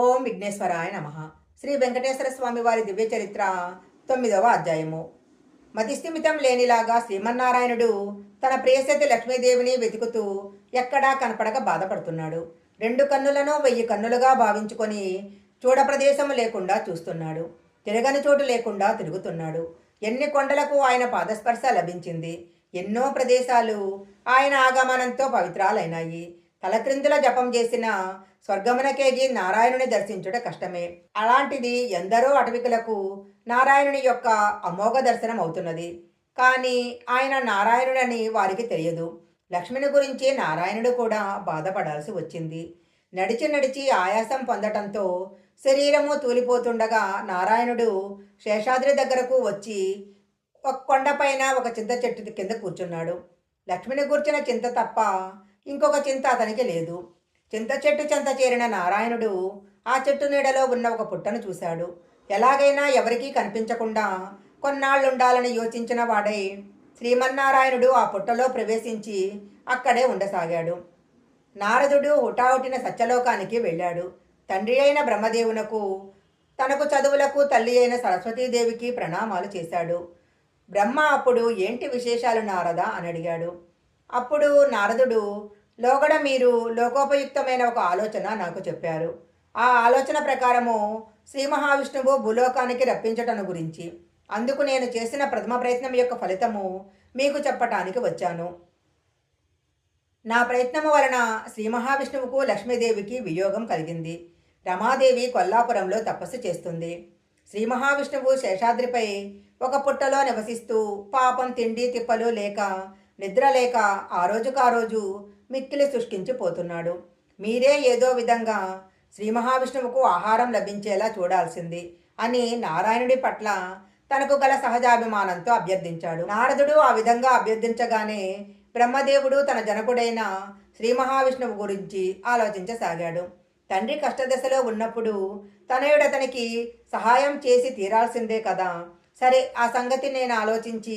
ఓం విఘ్నేశ్వరాయ నమ. శ్రీ వెంకటేశ్వర స్వామి వారి దివ్య చరిత్ర తొమ్మిదవ అధ్యాయము. మతిస్థిమితం లేనిలాగా శ్రీమన్నారాయణుడు తన ప్రియసతి లక్ష్మీదేవిని వెతుకుతూ ఎక్కడా కనపడక బాధపడుతున్నాడు. రెండు కన్నులను వెయ్యి కన్నులుగా భావించుకొని చూడప్రదేశం లేకుండా చూస్తున్నాడు. తిరగని చోటు లేకుండా తిరుగుతున్నాడు. ఎన్ని కొండలకు ఆయన పాదస్పర్శ లభించింది. ఎన్నో ప్రదేశాలు ఆయన ఆగమనంతో పవిత్రాలైనాయి. తలక్రిందుల జపం చేసిన స్వర్గమునకేగి నారాయణుని దర్శించుట కష్టమే. అలాంటిది ఎందరో అటవికులకు నారాయణుని యొక్క అమోఘ దర్శనం అవుతున్నది. కానీ ఆయన నారాయణుడని వారికి తెలియదు. లక్ష్మిని గురించి నారాయణుడు కూడా బాధపడాల్సి వచ్చింది. నడిచి నడిచి ఆయాసం పొందటంతో శరీరము తూలిపోతుండగా నారాయణుడు శేషాద్రి దగ్గరకు వచ్చి ఒక కొండపైన ఒక చింత చెట్టు కింద కూర్చున్నాడు. లక్ష్మిని కూర్చిన చింత తప్ప ఇంకొక చింత అతనికి లేదు. చింత చెట్టు చెంత చేరిన నారాయణుడు ఆ చెట్టు నీడలో ఉన్న ఒక పుట్టను చూశాడు. ఎలాగైనా ఎవరికీ కనిపించకుండా కొన్నాళ్ళుండాలని యోచించిన వాడై శ్రీమన్నారాయణుడు ఆ పుట్టలో ప్రవేశించి అక్కడే ఉండసాగాడు. నారదుడు హుటాహుటిన సత్యలోకానికి వెళ్ళాడు. తండ్రి అయిన బ్రహ్మదేవునకు తనకు చదువులకు తల్లి అయిన సరస్వతీదేవికి ప్రణామాలు చేశాడు. బ్రహ్మ అప్పుడు ఏంటి విశేషాలు నారద? అని అడిగాడు. అప్పుడు నారదుడు లోగడ మీరు లోకోపయుక్తమైన ఒక ఆలోచన నాకు చెప్పారు. ఆ ఆలోచన ప్రకారము శ్రీ మహావిష్ణువు భూలోకానికి రప్పించటను గురించి. అందుకు నేను చేసిన ప్రథమ ప్రయత్నం యొక్క ఫలితము మీకు చెప్పటానికి వచ్చాను. నా ప్రయత్నము వలన శ్రీ మహావిష్ణువుకు లక్ష్మీదేవికి వియోగం కలిగింది. రమాదేవి కొల్లాపురంలో తపస్సు చేస్తుంది. శ్రీ మహావిష్ణువు శేషాద్రిపై ఒక పుట్టలో నివసిస్తూ పాపం తిండి తిప్పలు లేక నిద్ర లేక ఆ రోజుకు ఆ రోజు మిక్కిలి శుష్కించిపోతున్నాడు. మీరే ఏదో విధంగా శ్రీ మహావిష్ణువుకు ఆహారం లభించేలా చూడాల్సింది అని నారాయణుడి పట్ల తనకు గల సహజాభిమానంతో అభ్యర్థించాడు. నారదుడు ఆ విధంగా అభ్యర్థించగానే బ్రహ్మదేవుడు తన జనకుడైన శ్రీ మహావిష్ణువు గురించి ఆలోచించసాగాడు. తండ్రి కష్టదశలో ఉన్నప్పుడు తనయుడతనికి సహాయం చేసి తీరాల్సిందే కదా. సరే ఆ సంగతి నేను ఆలోచించి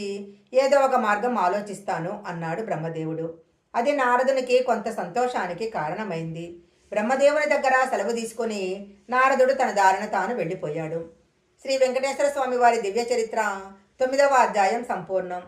ఏదో ఒక మార్గం ఆలోచిస్తాను అన్నాడు బ్రహ్మదేవుడు. అది నారదునికి కొంత సంతోషానికి కారణమైంది. బ్రహ్మదేవుని దగ్గర సెలవు తీసుకొని నారదుడు తన దారిన తాను వెళ్ళిపోయాడు. శ్రీ వెంకటేశ్వర స్వామి వారి దివ్య చరిత్ర తొమ్మిదవ అధ్యాయం సంపూర్ణం.